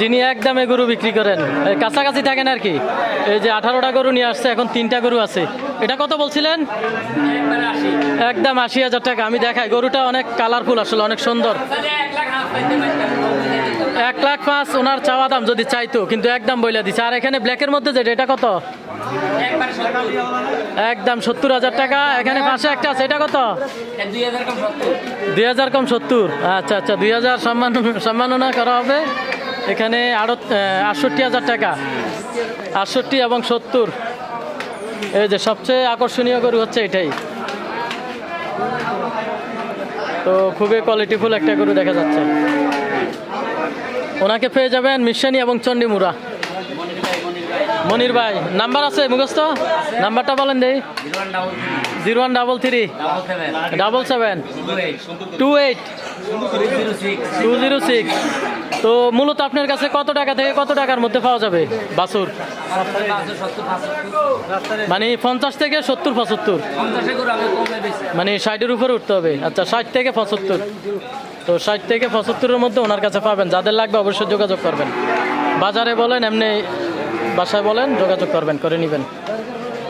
যিনি একদমে গরু বিক্রি করেন কাছাকাছি থাকেন আর কি। এই যে আঠারোটা গরু নিয়ে আসছে, এখন তিনটা গরু আছে। এটা কত বলছিলেন? একদম আশি হাজার টাকা। আমি দেখাই, গরুটা অনেক কালারফুল আসলে, অনেক সুন্দর। এক লাখ পাঁচ ওনার চাওয়া দাম যদি চাইতো, কিন্তু একদম বইলা দিচ্ছে আর এখানে ব্ল্যাকের মধ্যে যেটা, এটা কত? একদম সত্তর হাজার টাকা। এখানে পাশে একটা আছে, এটা কত? দুই হাজার কম সত্তর। আচ্ছা আচ্ছা দুই হাজার সম্মান সম্মাননা করা হবে। এখানে আরও আটষট্টি হাজার টাকা। আটষট্টি এবং সত্তর। এই যে সবচেয়ে আকর্ষণীয় গরু হচ্ছে এটাই। তো খুবই কোয়ালিটিফুল একটা গরু দেখা যাচ্ছে। ওনাকে পেয়ে যাবেন মিশানি এবং চণ্ডীমুরা মনির ভাই নাম্বার আছে মুখস্থ? নাম্বারটা বলেন দেই। Zero one double three. Double seven. Two eight. Two zero six. তো মূলত আপনার কাছে কত টাকা থেকে কত টাকার মধ্যে পাওয়া যাবে বাসুর মানে পঞ্চাশ থেকে সত্তর, পঁচাত্তর? মানে ষাটের উপরে উঠতে হবে। আচ্ছা ষাট থেকে পঁচাত্তর। তো ষাট থেকে পঁচাত্তরের মধ্যে ওনার কাছে পাবেন। যাদের লাগবে অবশ্যই যোগাযোগ করবেন। বাজারে বলেন, এমনি বাসায় বলেন, যোগাযোগ করবেন, করে নেবেন।